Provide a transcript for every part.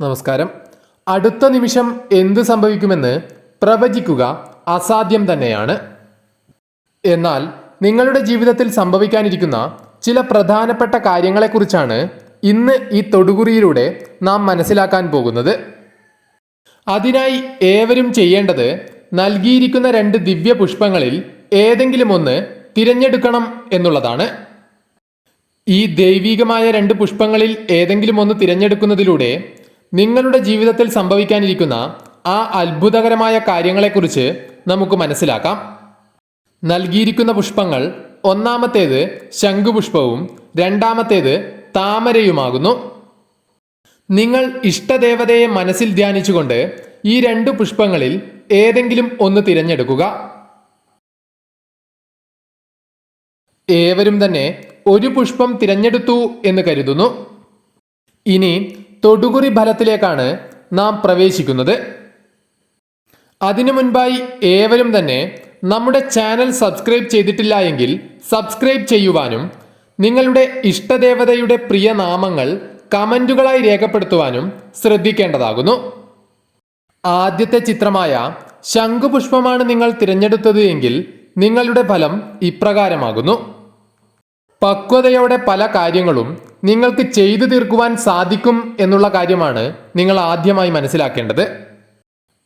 നമസ്കാരം. അടുത്ത നിമിഷം എന്ത് സംഭവിക്കുമെന്ന് പ്രവചിക്കുക അസാധ്യം തന്നെയാണ്. എന്നാൽ നിങ്ങളുടെ ജീവിതത്തിൽ സംഭവിക്കാനിരിക്കുന്ന ചില പ്രധാനപ്പെട്ട കാര്യങ്ങളെക്കുറിച്ചാണ് ഇന്ന് ഈ തൊടുകുറിയിലൂടെ നാം മനസ്സിലാക്കാൻ പോകുന്നത്. അതിനായി ഏവരും ചെയ്യേണ്ടത് നൽകിയിരിക്കുന്ന രണ്ട് ദിവ്യ പുഷ്പങ്ങളിൽ ഏതെങ്കിലും ഒന്ന് തിരഞ്ഞെടുക്കണം എന്നുള്ളതാണ്. ഈ ദൈവികമായ രണ്ട് പുഷ്പങ്ങളിൽ ഏതെങ്കിലും ഒന്ന് തിരഞ്ഞെടുക്കുന്നതിലൂടെ നിങ്ങളുടെ ജീവിതത്തിൽ സംഭവിക്കാനിരിക്കുന്ന ആ അത്ഭുതകരമായ കാര്യങ്ങളെക്കുറിച്ച് നമുക്ക് മനസ്സിലാക്കാം. നൽകിയിരിക്കുന്ന പുഷ്പങ്ങൾ ഒന്നാമത്തേത് ശംഖുപുഷ്പവും രണ്ടാമത്തേത് താമരയുമാകുന്നു. നിങ്ങൾ ഇഷ്ടദേവതയെ മനസ്സിൽ ധ്യാനിച്ചുകൊണ്ട് ഈ രണ്ട് പുഷ്പങ്ങളിൽ ഏതെങ്കിലും ഒന്ന് തിരഞ്ഞെടുക്കുക. ഏവരും തന്നെ ഒരു പുഷ്പം തിരഞ്ഞെടുത്തു എന്ന് കരുതുന്നു. ഇനി തൊടുകുറി ഫലത്തിലേക്കാണ് നാം പ്രവേശിക്കുന്നത്. അതിനു മുൻപായി ഏവരും തന്നെ നമ്മുടെ ചാനൽ സബ്സ്ക്രൈബ് ചെയ്തിട്ടില്ല എങ്കിൽ സബ്സ്ക്രൈബ് ചെയ്യുവാനും നിങ്ങളുടെ ഇഷ്ടദേവതയുടെ പ്രിയ നാമങ്ങൾ കമന്റുകളായി രേഖപ്പെടുത്തുവാനും ശ്രദ്ധിക്കേണ്ടതാകുന്നു. ആദ്യത്തെ ചിത്രമായ ശംഖുപുഷ്പമാണ് നിങ്ങൾ തിരഞ്ഞെടുത്തത് എങ്കിൽ നിങ്ങളുടെ ഫലം ഇപ്രകാരമാകുന്നു. പക്വതയോടെ പല കാര്യങ്ങളും നിങ്ങൾക്ക് ചെയ്തു തീർക്കുവാൻ സാധിക്കും എന്നുള്ള കാര്യമാണ് നിങ്ങൾ ആദ്യമായി മനസ്സിലാക്കേണ്ടത്.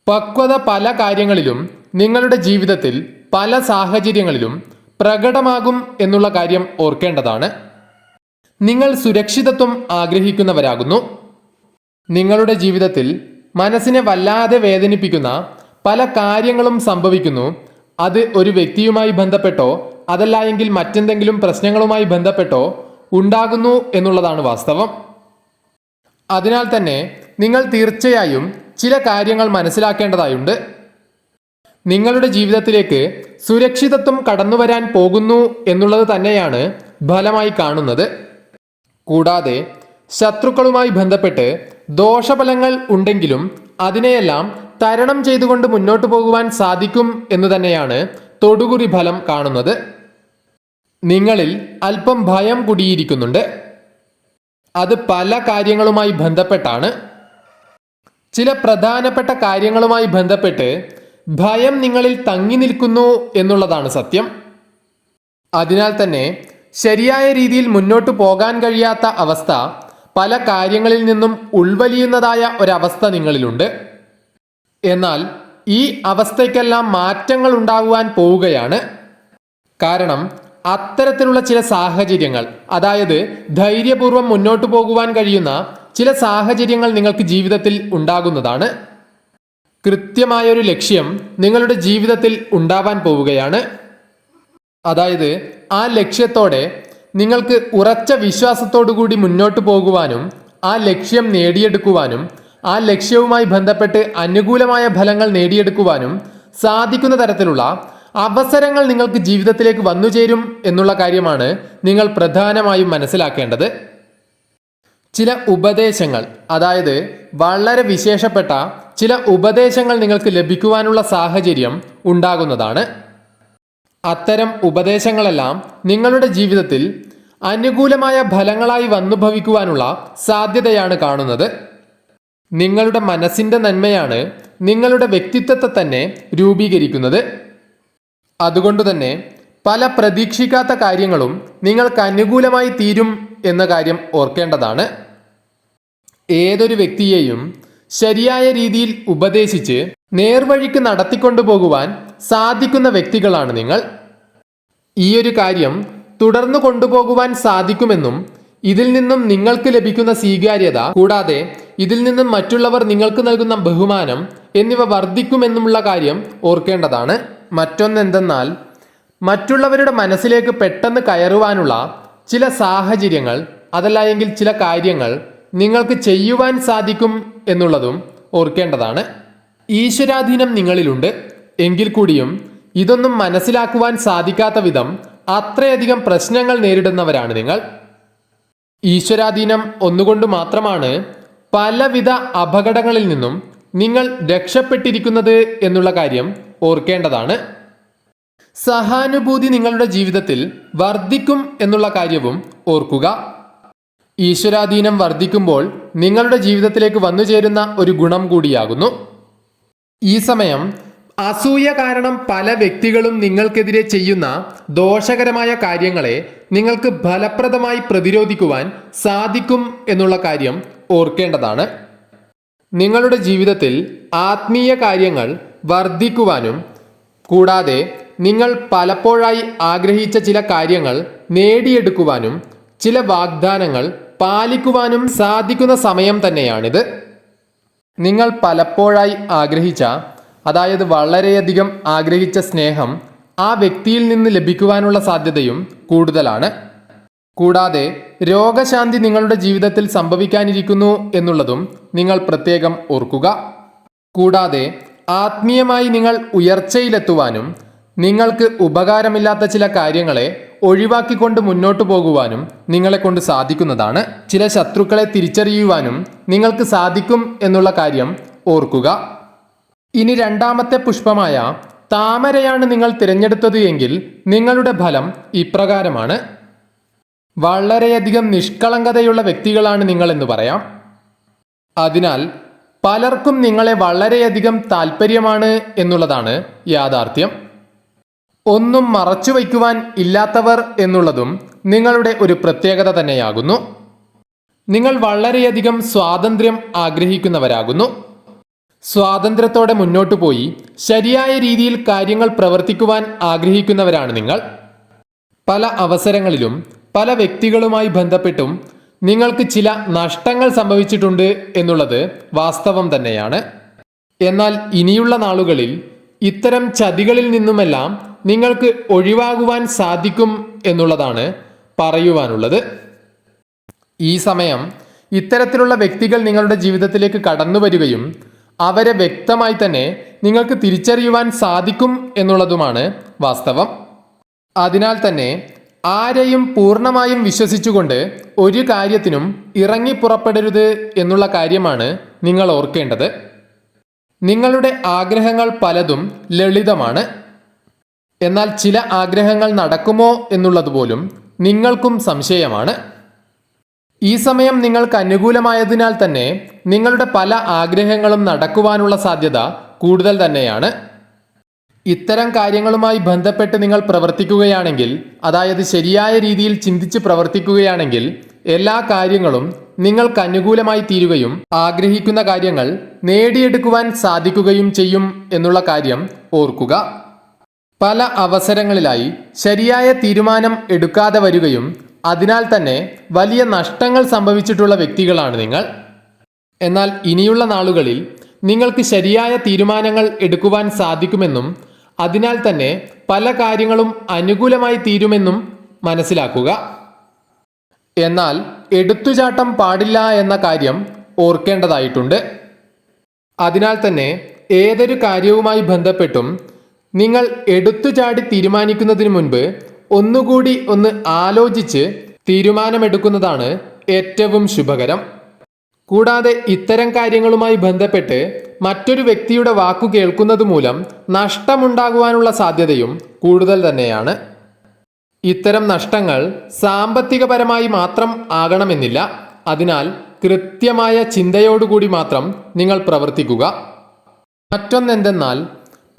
പക്വത പല കാര്യങ്ങളിലും നിങ്ങളുടെ ജീവിതത്തിൽ പല സാഹചര്യങ്ങളിലും പ്രകടമാകും എന്നുള്ള കാര്യം ഓർക്കേണ്ടതാണ്. നിങ്ങൾ സുരക്ഷിതത്വം ആഗ്രഹിക്കുന്നവരാകുന്നു. നിങ്ങളുടെ ജീവിതത്തിൽ മനസ്സിനെ വല്ലാതെ വേദനിപ്പിക്കുന്ന പല കാര്യങ്ങളും സംഭവിക്കുന്നു. അത് ഒരു വ്യക്തിയുമായി ബന്ധപ്പെട്ടോ അതല്ല എങ്കിൽ മറ്റെന്തെങ്കിലും പ്രശ്നങ്ങളുമായി ബന്ധപ്പെട്ടോ ഉണ്ടാകുന്നു എന്നുള്ളതാണ് വാസ്തവം. അതിനാൽ തന്നെ നിങ്ങൾ തീർച്ചയായും ചില കാര്യങ്ങൾ മനസ്സിലാക്കേണ്ടതായുണ്ട്. നിങ്ങളുടെ ജീവിതത്തിലേക്ക് സുരക്ഷിതത്വം കടന്നു വരാൻ പോകുന്നു എന്നുള്ളത് തന്നെയാണ് ഫലമായി കാണുന്നത്. കൂടാതെ ശത്രുക്കളുമായി ബന്ധപ്പെട്ട് ദോഷഫലങ്ങൾ ഉണ്ടെങ്കിലും അതിനെയെല്ലാം തരണം ചെയ്തുകൊണ്ട് മുന്നോട്ട് പോകുവാൻ സാധിക്കും എന്ന് തന്നെയാണ് തൊടുകുറി ഫലം കാണുന്നത്. നിങ്ങളിൽ അല്പം ഭയം കുടിയിരിക്കുന്നുണ്ട്. അത് പല കാര്യങ്ങളുമായി ബന്ധപ്പെട്ടാണ്. ചില പ്രധാനപ്പെട്ട കാര്യങ്ങളുമായി ബന്ധപ്പെട്ട് ഭയം നിങ്ങളിൽ തങ്ങി നിൽക്കുന്നു എന്നുള്ളതാണ് സത്യം. അതിനാൽ തന്നെ ശരിയായ രീതിയിൽ മുന്നോട്ട് പോകാൻ കഴിയാത്ത അവസ്ഥ പല കാര്യങ്ങളിൽ നിന്നും ഉൾവലിയുന്നതായ ഒരവസ്ഥ നിങ്ങളിലുണ്ട്. എന്നാൽ ഈ അവസ്ഥയ്ക്കെല്ലാം മാറ്റങ്ങൾ ഉണ്ടാകുവാൻ പോവുകയാണ്. കാരണം അത്തരത്തിലുള്ള ചില സാഹചര്യങ്ങൾ അതായത് ധൈര്യപൂർവം മുന്നോട്ടു പോകുവാൻ കഴിയുന്ന ചില സാഹചര്യങ്ങൾ നിങ്ങൾക്ക് ജീവിതത്തിൽ ഉണ്ടാകുന്നതാണ്. കൃത്യമായൊരു ലക്ഷ്യം നിങ്ങളുടെ ജീവിതത്തിൽ ഉണ്ടാവാൻ പോവുകയാണ്. അതായത് ആ ലക്ഷ്യത്തോടെ നിങ്ങൾക്ക് ഉറച്ച വിശ്വാസത്തോടു കൂടി മുന്നോട്ട് പോകുവാനും ആ ലക്ഷ്യം നേടിയെടുക്കുവാനും ആ ലക്ഷ്യവുമായി ബന്ധപ്പെട്ട് അനുകൂലമായ ഫലങ്ങൾ നേടിയെടുക്കുവാനും സാധിക്കുന്ന തരത്തിലുള്ള അവസരങ്ങൾ നിങ്ങൾക്ക് ജീവിതത്തിലേക്ക് വന്നു ചേരും എന്നുള്ള കാര്യമാണ് നിങ്ങൾ പ്രധാനമായും മനസ്സിലാക്കേണ്ടത്. ചില ഉപദേശങ്ങൾ അതായത് വളരെ വിശേഷപ്പെട്ട ചില ഉപദേശങ്ങൾ നിങ്ങൾക്ക് ലഭിക്കുവാനുള്ള സാഹചര്യം ഉണ്ടാകുന്നതാണ്. അത്തരം ഉപദേശങ്ങളെല്ലാം നിങ്ങളുടെ ജീവിതത്തിൽ അനുകൂലമായ ഫലങ്ങളായി വന്നു ഭവിക്കുവാനുള്ള സാധ്യതയാണ് കാണുന്നത്. നിങ്ങളുടെ മനസ്സിന്റെ നന്മയാണ് നിങ്ങളുടെ വ്യക്തിത്വത്തെ തന്നെ രൂപീകരിക്കുന്നത്. അതുകൊണ്ട് തന്നെ പല പ്രതീക്ഷിക്കാത്ത കാര്യങ്ങളും നിങ്ങൾക്ക് അനുകൂലമായി തീരും എന്ന കാര്യം ഓർക്കേണ്ടതാണ്. ഏതൊരു വ്യക്തിയെയും ശരിയായ രീതിയിൽ ഉപദേശിച്ച് നേർവഴിക്ക് നടത്തിക്കൊണ്ടുപോകുവാൻ സാധിക്കുന്ന വ്യക്തികളാണ് നിങ്ങൾ. ഈ ഒരു കാര്യം തുടർന്നു കൊണ്ടുപോകുവാൻ സാധിക്കുമെന്നും ഇതിൽ നിന്നും നിങ്ങൾക്ക് ലഭിക്കുന്ന സ്വീകാര്യത കൂടാതെ ഇതിൽ നിന്നും മറ്റുള്ളവർ നിങ്ങൾക്ക് നൽകുന്ന ബഹുമാനം എന്നിവ വർദ്ധിക്കുമെന്നുമുള്ള കാര്യം ഓർക്കേണ്ടതാണ്. മറ്റൊന്നെന്തെന്നാൽ മറ്റുള്ളവരുടെ മനസ്സിലേക്ക് പെട്ടെന്ന് കയറുവാനുള്ള ചില സാഹചര്യങ്ങൾ അതല്ല ചില കാര്യങ്ങൾ നിങ്ങൾക്ക് ചെയ്യുവാൻ സാധിക്കും എന്നുള്ളതും ഓർക്കേണ്ടതാണ്. ഈശ്വരാധീനം നിങ്ങളിലുണ്ട്. എങ്കിൽ കൂടിയും ഇതൊന്നും മനസ്സിലാക്കുവാൻ സാധിക്കാത്ത വിധം അത്രയധികം പ്രശ്നങ്ങൾ നേരിടുന്നവരാണ് നിങ്ങൾ. ഈശ്വരാധീനം ഒന്നുകൊണ്ട് മാത്രമാണ് പലവിധ അപകടങ്ങളിൽ നിന്നും നിങ്ങൾ രക്ഷപ്പെട്ടിരിക്കുന്നത് എന്നുള്ള കാര്യം ഓർക്കേണ്ടതാണ്. സഹാനുഭൂതി നിങ്ങളുടെ ജീവിതത്തിൽ വർദ്ധിക്കും എന്നുള്ള കാര്യവും ഓർക്കുക. ഈശ്വരാധീനം വർദ്ധിക്കുമ്പോൾ നിങ്ങളുടെ ജീവിതത്തിലേക്ക് വന്നു ചേരുന്ന ഒരു ഗുണം കൂടിയാകുന്നു. ഈ സമയം അസൂയ കാരണം പല വ്യക്തികളും നിങ്ങൾക്കെതിരെ ചെയ്യുന്ന ദോഷകരമായ കാര്യങ്ങളെ നിങ്ങൾക്ക് ഫലപ്രദമായി പ്രതിരോധിക്കുവാൻ സാധിക്കും എന്നുള്ള കാര്യം ഓർക്കേണ്ടതാണ്. നിങ്ങളുടെ ജീവിതത്തിൽ ആത്മീയ കാര്യങ്ങൾ വർദ്ധിക്കുവാനും കൂടാതെ നിങ്ങൾ പലപ്പോഴായി ആഗ്രഹിച്ച ചില കാര്യങ്ങൾ നേടിയെടുക്കുവാനും ചില വാഗ്ദാനങ്ങൾ പാലിക്കുവാനും സാധിക്കുന്ന സമയം തന്നെയാണിത്. നിങ്ങൾ പലപ്പോഴായി ആഗ്രഹിച്ച അതായത് വളരെയധികം ആഗ്രഹിച്ച സ്നേഹം ആ വ്യക്തിയിൽ നിന്ന് ലഭിക്കുവാനുള്ള സാധ്യതയും കൂടുതലാണ്. കൂടാതെ രോഗശാന്തി നിങ്ങളുടെ ജീവിതത്തിൽ സംഭവിക്കാനിരിക്കുന്നു എന്നുള്ളതും നിങ്ങൾ പ്രത്യേകം ഓർക്കുക. കൂടാതെ ആത്മീയമായി നിങ്ങൾ ഉയർച്ചയിലെത്തുവാനും നിങ്ങൾക്ക് ഉപകാരമില്ലാത്ത ചില കാര്യങ്ങളെ ഒഴിവാക്കിക്കൊണ്ട് മുന്നോട്ടു പോകുവാനും നിങ്ങളെ കൊണ്ട് സാധിക്കുന്നതാണ്. ചില ശത്രുക്കളെ തിരിച്ചറിയുവാനും നിങ്ങൾക്ക് സാധിക്കും എന്നുള്ള കാര്യം ഓർക്കുക. ഇനി രണ്ടാമത്തെ പുഷ്പമായ താമരയാണ് നിങ്ങൾ തിരഞ്ഞെടുത്തത് എങ്കിൽ നിങ്ങളുടെ ഫലം ഇപ്രകാരമാണ്. വളരെയധികം നിഷ്കളങ്കതയുള്ള വ്യക്തികളാണ് നിങ്ങൾ എന്ന് പറയാം. അതിനാൽ പലർക്കും നിങ്ങളെ വളരെയധികം താല്പര്യമാണ് എന്നുള്ളതാണ് യാഥാർത്ഥ്യം. ഒന്നും മറച്ചു വയ്ക്കുവാൻ ഇല്ലാത്തവർ എന്നുള്ളതും നിങ്ങളുടെ ഒരു പ്രത്യേകത തന്നെയാകുന്നു. നിങ്ങൾ വളരെയധികം സ്വാതന്ത്ര്യം ആഗ്രഹിക്കുന്നവരാകുന്നു. സ്വാതന്ത്ര്യത്തോടെ മുന്നോട്ടു പോയി ശരിയായ രീതിയിൽ കാര്യങ്ങൾ പ്രവർത്തിക്കുവാൻ ആഗ്രഹിക്കുന്നവരാണ് നിങ്ങൾ. പല അവസരങ്ങളിലും പല വ്യക്തികളുമായി ബന്ധപ്പെട്ടും നിങ്ങൾക്ക് ചില നഷ്ടങ്ങൾ സംഭവിച്ചിട്ടുണ്ട് എന്നുള്ളത് വാസ്തവം തന്നെയാണ്. എന്നാൽ ഇനിയുള്ള നാളുകളിൽ ഇത്തരം ചതികളിൽ നിന്നുമെല്ലാം നിങ്ങൾക്ക് ഒഴിവാകുവാൻ സാധിക്കും എന്നുള്ളതാണ് പറയുവാനുള്ളത്. ഈ സമയം ഇത്തരത്തിലുള്ള വ്യക്തികൾ നിങ്ങളുടെ ജീവിതത്തിലേക്ക് കടന്നു വരികയും അവരെ വ്യക്തമായി തന്നെ നിങ്ങൾക്ക് തിരിച്ചറിയുവാൻ സാധിക്കും എന്നുള്ളതുമാണ് വാസ്തവം. അതിനാൽ തന്നെ ആരെയും പൂർണമായും വിശ്വസിച്ചുകൊണ്ട് ഒരു കാര്യത്തിനും ഇറങ്ങി പുറപ്പെടരുത് എന്നുള്ള കാര്യമാണ് നിങ്ങൾ ഓർക്കേണ്ടത്. നിങ്ങളുടെ ആഗ്രഹങ്ങൾ പലതും ലളിതമാണ്. എന്നാൽ ചില ആഗ്രഹങ്ങൾ നടക്കുമോ എന്നുള്ളത് പോലും നിങ്ങൾക്കും സംശയമാണ്. ഈ സമയം നിങ്ങൾക്ക് അനുകൂലമായതിനാൽ തന്നെ നിങ്ങളുടെ പല ആഗ്രഹങ്ങളും നടക്കുവാനുള്ള സാധ്യത കൂടുതൽ തന്നെയാണ്. ഇത്തരം കാര്യങ്ങളുമായി ബന്ധപ്പെട്ട് നിങ്ങൾ പ്രവർത്തിക്കുകയാണെങ്കിൽ അതായത് ശരിയായ രീതിയിൽ ചിന്തിച്ച് പ്രവർത്തിക്കുകയാണെങ്കിൽ എല്ലാ കാര്യങ്ങളും നിങ്ങൾക്ക് അനുകൂലമായി തീരുകയും ആഗ്രഹിക്കുന്ന കാര്യങ്ങൾ നേടിയെടുക്കുവാൻ സാധിക്കുകയും ചെയ്യും എന്നുള്ള കാര്യം ഓർക്കുക. പല അവസരങ്ങളിലായി ശരിയായ തീരുമാനം എടുക്കാതെ വരികയും അതിനാൽ തന്നെ വലിയ നഷ്ടങ്ങൾ സംഭവിച്ചിട്ടുള്ള വ്യക്തികളാണ് നിങ്ങൾ. എന്നാൽ ഇനിയുള്ള നാളുകളിൽ നിങ്ങൾക്ക് ശരിയായ തീരുമാനങ്ങൾ എടുക്കുവാൻ സാധിക്കുമെന്നും അതിനാൽ തന്നെ പല കാര്യങ്ങളും അനുകൂലമായി തീരുമെന്നും മനസ്സിലാക്കുക. എന്നാൽ എടുത്തുചാട്ടം പാടില്ല എന്ന കാര്യം ഓർക്കേണ്ടതായിട്ടുണ്ട്. അതിനാൽ തന്നെ ഏതൊരു കാര്യവുമായി ബന്ധപ്പെട്ടും നിങ്ങൾ എടുത്തുചാടി തീരുമാനിക്കുന്നതിന് മുൻപ് ഒന്നുകൂടി ഒന്ന് ആലോചിച്ച് തീരുമാനമെടുക്കുന്നതാണ് ഏറ്റവും ശുഭകരം. കൂടാതെ ഇത്തരം കാര്യങ്ങളുമായി ബന്ധപ്പെട്ട് മറ്റൊരു വ്യക്തിയുടെ വാക്കു കേൾക്കുന്നത് മൂലം നഷ്ടമുണ്ടാകുവാനുള്ള സാധ്യതയും കൂടുതൽ തന്നെയാണ്. ഇത്തരം നഷ്ടങ്ങൾ സാമ്പത്തികപരമായി മാത്രം ആകണമെന്നില്ല. അതിനാൽ കൃത്യമായ ചിന്തയോടുകൂടി മാത്രം നിങ്ങൾ പ്രവർത്തിക്കുക. മറ്റൊന്നെന്തെന്നാൽ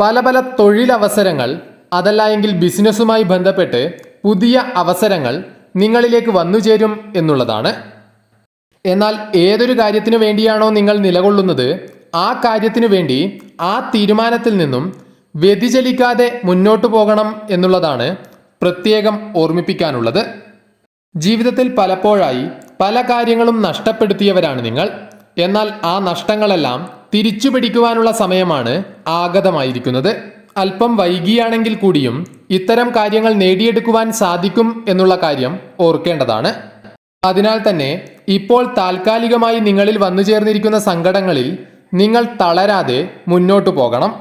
പല പല തൊഴിലവസരങ്ങൾ അതല്ല എങ്കിൽ ബിസിനസ്സുമായി ബന്ധപ്പെട്ട് പുതിയ അവസരങ്ങൾ നിങ്ങളിലേക്ക് വന്നുചേരും എന്നുള്ളതാണ്. എന്നാൽ ഏതൊരു കാര്യത്തിനു വേണ്ടിയാണോ നിങ്ങൾ നിലകൊള്ളുന്നത് ആ കാര്യത്തിനു വേണ്ടി ആ തീരുമാനത്തിൽ നിന്നും വ്യതിചലിക്കാതെ മുന്നോട്ടു പോകണം എന്നുള്ളതാണ് പ്രത്യേകം ഓർമ്മിപ്പിക്കാനുള്ളത്. ജീവിതത്തിൽ പലപ്പോഴായി പല കാര്യങ്ങളും നഷ്ടപ്പെടുത്തിയവരാണ് നിങ്ങൾ. എന്നാൽ ആ നഷ്ടങ്ങളെല്ലാം തിരിച്ചു പിടിക്കുവാനുള്ള സമയമാണ് ആഗതമായിരിക്കുന്നത്. അല്പം വൈകിയാണെങ്കിൽ കൂടിയും ഇത്തരം കാര്യങ്ങൾ നേടിയെടുക്കുവാൻ സാധിക്കും എന്നുള്ള കാര്യം ഓർക്കേണ്ടതാണ്. അതിനാൽ തന്നെ ഇപ്പോൾ താൽക്കാലികമായി നിങ്ങളിൽ വന്നു ചേർന്നിരിക്കുന്ന സങ്കടങ്ങളിൽ നിങ്ങൾ തളരാതെ മുന്നോട്ടു പോകണം.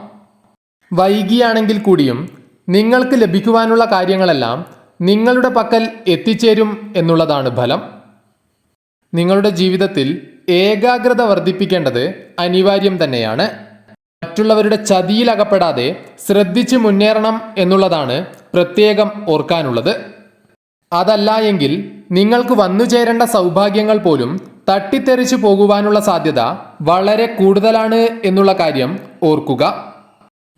വൈകിയാണെങ്കിൽ കൂടിയും നിങ്ങൾക്ക് ലഭിക്കുവാനുള്ള കാര്യങ്ങളെല്ലാം നിങ്ങളുടെ പക്കൽ എത്തിച്ചേരും എന്നുള്ളതാണ് ഫലം. നിങ്ങളുടെ ജീവിതത്തിൽ ഏകാഗ്രത വർദ്ധിപ്പിക്കേണ്ടത് അനിവാര്യം തന്നെയാണ്. മറ്റുള്ളവരുടെ ചതിയിലകപ്പെടാതെ ശ്രദ്ധിച്ച് മുന്നേറണം എന്നുള്ളതാണ് പ്രത്യേകം ഓർക്കാനുള്ളത്. അതല്ല എങ്കിൽ നിങ്ങൾക്ക് വന്നു ചേരേണ്ട സൗഭാഗ്യങ്ങൾ പോലും തട്ടിത്തെറിച്ചു പോകുവാനുള്ള സാധ്യത വളരെ കൂടുതലാണ് എന്നുള്ള കാര്യം ഓർക്കുക.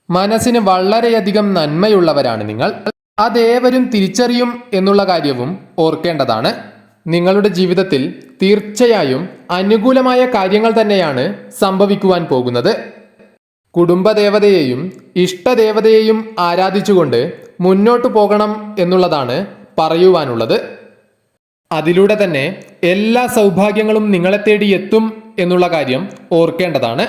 മനസ്സിന് വളരെയധികം നന്മയുള്ളവരാണ് നിങ്ങൾ. അതേവരും തിരിച്ചറിയും എന്നുള്ള കാര്യവും ഓർക്കേണ്ടതാണ്. നിങ്ങളുടെ ജീവിതത്തിൽ തീർച്ചയായും അനുകൂലമായ കാര്യങ്ങൾ തന്നെയാണ് സംഭവിക്കുവാൻ പോകുന്നത്. കുടുംബദേവതയെയും ഇഷ്ടദേവതയെയും ആരാധിച്ചുകൊണ്ട് മുന്നോട്ടു പോകണം എന്നുള്ളതാണ് പറയുവാനുള്ളത്. അതിലൂടെ തന്നെ എല്ലാ സൗഭാഗ്യങ്ങളും നിങ്ങളെ തേടി എത്തും എന്നുള്ള കാര്യം ഓർക്കേണ്ടതാണ്.